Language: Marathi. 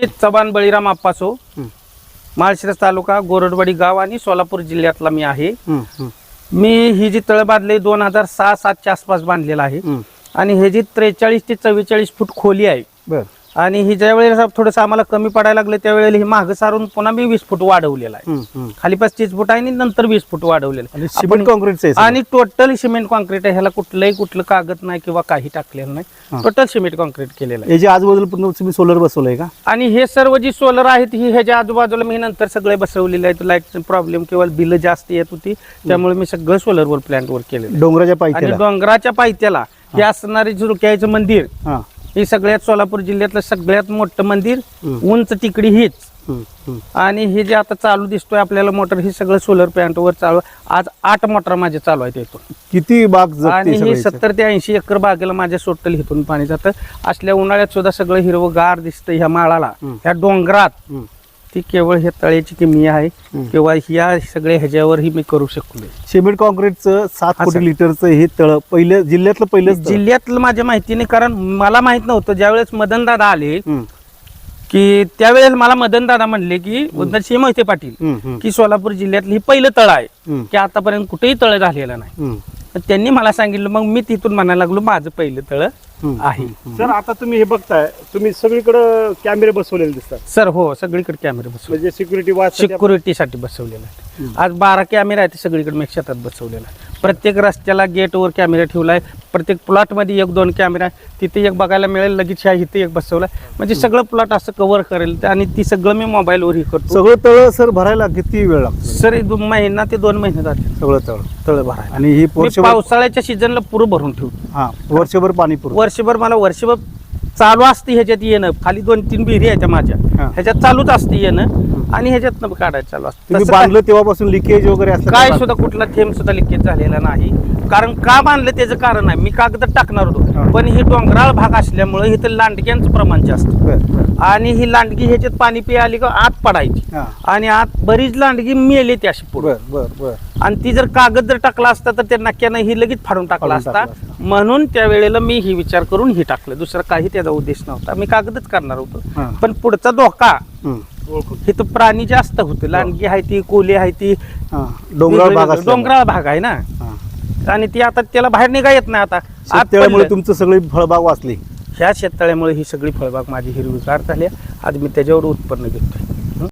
मी चव्हाण बळीराम आप्पासो. हं. माळशिरस तालुका गोरडवाडी गाव आणि सोलापूर जिल्ह्यातला मी आहे. मी ही जी तळ बांधली दोन हजार सहा सातच्या आसपास बांधलेला आहे. आणि हे जी त्रेचाळीस ते चव्वेचाळीस फूट खोली आहे बर. आणि ही ज्या वेळेला थोडंसं आम्हाला कमी पडायला लागलं त्यावेळेला ही मागं सारून पुन्हा मी वीस फूट वाढवलेला आहे. खाली पस्तीस फूट आहे आणि नंतर वीस फूट वाढवलेलं आहे. सिमेंट सगळं? आणि टोटल सिमेंट कॉन्क्रीट आहे ह्याला कुठलंही कुठलं कागद नाही किंवा काही टाकलेलं नाही. टोटल सिमेंट कॉन्क्रीट केलेलं आहे आजूबाजूला तुम्ही सोलर बसवलंय का आणि हे सर्व जी सोलर आहेत ही ह्याच्या आजूबाजूला मी नंतर सगळे बसवलेले आहेत लाइट प्रॉब्लेम किंवा बिल जास्त येत होती त्यामुळे मी सगळं सोलरवर प्लांटवर केलेलं आहे. डोंगराच्या पायथ्याला डोंगराच्या पायथ्याला हे असणारे झुडक्याचं मंदिर हा सगळ्यात सोलापूर जिल्ह्यातलं सगळ्यात मोठं मंदिर. उंच तिकडी हीच. आणि हे जे आता चालू दिसतोय आपल्याला मोटर हे सगळं सोलर प्लांटवर चालू आज आठ मोटर माझे चालू आहेत इथून किती बाग आणि हे? सत्तर ते ऐंशी एकर बागेला माझ्या टोटल इथून पाणी जातं असल्या उन्हाळ्यात सुद्धा सगळं हिरवं गार दिसतं ह्या माळाला. ह्या डोंगरात. ती केवळ ह्या तळ्याची किमी आहे. किंवा ह्या सगळ्या ह्याच्यावरही मी करू शकलो सिमेंट कॉन्क्रीटचं सात हा, कोटी. लिटरचं हे तळ पहिलं जिल्ह्यातलं पहिलंच तळ. जिल्ह्यातलं माझ्या माहितीने कारण मला माहीत नव्हतं ज्यावेळेस मदन दादा आले हं, की त्यावेळेस मला मदन दादा म्हणले की उद्धरसिंह मोहिते पाटील हं, हं, की सोलापूर जिल्ह्यातलं हे पहिलं तळ आहे हं, की आतापर्यंत कुठेही तळ झालेलं नाही हं, त्यांनी मला सांगितलं मग मी तिथून म्हणायला लागलो माझं पहिलं तळ हं. आहे. सर आता तुम्ही हे बघताय तुम्ही सगळीकडे कॅमेरे बसवलेले दिसतात. सर हो सगळीकडे कॅमेरे बसवले म्हणजे सिक्युरिटी वाच सिक्युरिटीसाठी बसवलेला आहे आज बारा कॅमेरा आहेत ते सगळीकडे मी शेतात बसवलेला आहे प्रत्येक रस्त्याला गेटवर कॅमेरा ठेवला आहे प्रत्येक प्लॉटमध्ये एक दोन कॅमेरा. तिथे एक बघायला मिळेल लगेच ह्या इथे एक बसवला. म्हणजे सगळं प्लॉट असं कव्हर करेल. आणि ती सगळं मी मोबाईलवर हे करतो. सगळं तळ सर भरायला किती वेळ लागतो? सर दोन महिना ते दोन महिने जाते सगळं तळ तळ भरायला. आणि ही मी पावसाळ्याच्या सीझनला पुरं भरून ठेवतो. हा वर्षभर पाणी पुरवठा. वर्षभर मला वर्षभर चालू असते ह्याच्यात येणं. खाली दोन तीन विहिरी आहेत माझ्या. ह्याच्यात चालूच असते येणं. आणि ह्याच्यात काढायचं चालू असतं. तुम्ही काय- बांधलं तेव्हापासून लिकेज वगैरे काय? सुद्धा कुठला थेंब सुद्धा लिकेज झालेला नाही. कारण का बांधलं त्याचं कारण आहे मी कागद टाकणार हा. होतो पण ही डोंगराळ भाग असल्यामुळे इथं लांडग्यांचं प्रमाण जास्त. बर. आणि ही लांडगी ह्याच्यात पाणी पिया आली का आत पडायची. हा. आणि आत बरीच लांडगी मेली ती अशी पुढे. बर बर बर. आणि ती जर कागद जर टाकला असता तर त्या नक्क्यानं ही लगेच फाडून टाकला फाडून असता. टाकला असता. म्हणून त्या वेळेला मी ही विचार करून ही टाकलं. दुसरा काही त्याचा उद्देश नव्हता. मी कागदच करणार होतो. हा. पण पुढचा धोका हं. हे तर प्राणी जास्त होते लांडगी आहे ती कोली आहे ती हा. डोंगराळ भाग असल्यामुळे. डोंगराळ भाग आहे ना हा. आणि ती आता त्याला बाहेर निघा येत नाही आता आत शेततळ्यामुळे पडलं. तुमचं सगळी फळबाग वाचली ह्या शेततळ्यामुळे ही सगळी फळबाग माझी हिरवीगार झाली आज मी त्याच्यावर उत्पन्न घेतोय